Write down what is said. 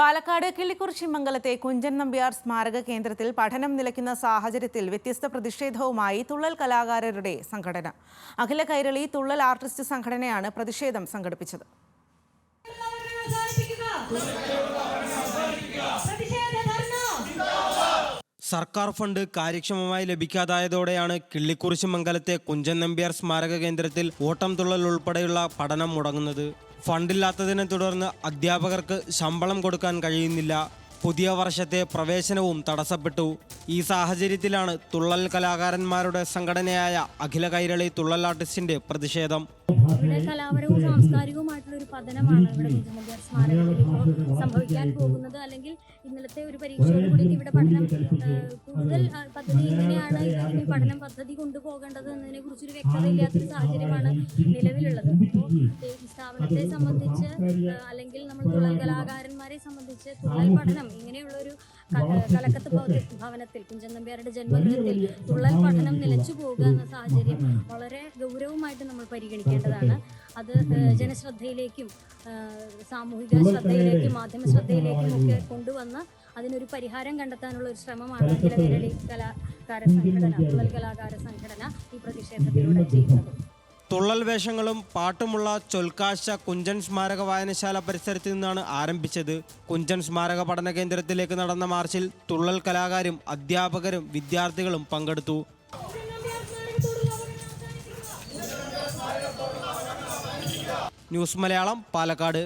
പാലക്കാട് കിള്ളിക്കുറിശി മംഗലത്തെ കുഞ്ചൻ നമ്പ്യാർ സ്മാരക കേന്ദ്രത്തിൽ പഠനം നിലയ്ക്കുന്ന സാഹചര്യത്തിൽ വ്യത്യസ്ത പ്രതിഷേധവുമായി തുള്ളൽ കലാകാരരുടെ സംഘടന. അഖില കൈരളി തുള്ളൽ ആർട്ടിസ്റ്റ് സംഘടനയാണ് പ്രതിഷേധം സംഘടിപ്പിച്ചത്. സർക്കാർ ഫണ്ട് കാര്യക്ഷമമായി ലഭിക്കാതായതോടെയാണ് കിള്ളിക്കുറിശി മംഗലത്തെ കുഞ്ചൻ നമ്പ്യാർ സ്മാരക കേന്ദ്രത്തിൽ ഓട്ടം തുള്ളൽ ഉൾപ്പെടെയുള്ള പഠനം മുടങ്ങുന്നത്. ഫണ്ടില്ലാത്തതിനെ തുടർന്ന് അധ്യാപകർക്ക് ശമ്പളം കൊടുക്കാൻ കഴിയുന്നില്ല. പുതിയ വർഷത്തെ പ്രവേശനവും തടസ്സപ്പെട്ടു. ഈ സാഹചര്യത്തിലാണ് തുള്ളൽ കലാകാരന്മാരുടെ സംഘടനയായ അഖില കൈരളി തുള്ളൽ ആർട്ടിസ്റ്റിന്റെ പ്രതിഷേധം. ഇവിടെ കലാപരവും സാംസ്കാരികവുമായിട്ടുള്ള ഒരു പതനമാണ് ഇവിടെ സ്മാരകത്തിൽ ഇപ്പോൾ സംഭവിക്കാൻ പോകുന്നത്. അല്ലെങ്കിൽ ഇന്നലത്തെ ഒരു പരീക്ഷയോട് ഇവിടെ പഠനം കൂടുതൽ പദ്ധതി എങ്ങനെയാണ് ഇനി പഠനം പദ്ധതി കൊണ്ടുപോകേണ്ടത് എന്നതിനെ കുറിച്ചൊരു വ്യക്തത ഇല്ലാത്തൊരു സാഹചര്യമാണ് നിലവിലുള്ളത്. അപ്പോൾ ഈ സ്ഥാപനത്തെ സംബന്ധിച്ച് അല്ലെങ്കിൽ നമ്മൾ തുള്ളൽ കലാകാരന്മാരെ സംബന്ധിച്ച് തുള്ളൽ പഠനം ഇങ്ങനെയുള്ള ഒരു കലക്കത്ത് ഭവ- ഭവനത്തിൽ കുഞ്ചൻ നമ്പ്യാരുടെ ജന്മദിനത്തിൽ തുള്ളൽ പഠനം നിലച്ചു പോകുക എന്ന സാഹചര്യം വളരെ ഗൗരവമായിട്ട് നമ്മൾ പരിഗണിക്കേണ്ടതാണ്. അത് ജനശ്രദ്ധയിലേക്കും സാമൂഹിക ശ്രദ്ധയിലേക്കും മാധ്യമ ശ്രദ്ധയിലേക്കും ഒക്കെ കൊണ്ടുവന്ന് അതിനൊരു പരിഹാരം കണ്ടെത്താനുള്ള ഒരു ശ്രമമാണ് കേരളി കലാകാര സംഘടന തുള്ളൽ കലാകാര സംഘടന ഈ പ്രതിഷേധത്തിലൂടെ ചെയ്യുന്നത്. തുള്ളൽ വേഷങ്ങളും പാട്ടുമുള്ള ചൊൽക്കാശ കുഞ്ചൻ സ്മാരക വായനശാല പരിസരത്ത് നിന്നാണ് ആരംഭിച്ചത്. കുഞ്ചൻ സ്മാരക പഠന കേന്ദ്രത്തിലേക്ക് നടന്ന മാർച്ചിൽ തുള്ളൽ കലാകാരും അധ്യാപകരും വിദ്യാർത്ഥികളും പങ്കെടുത്തു. ന്യൂസ് മലയാളം പാലക്കാട്.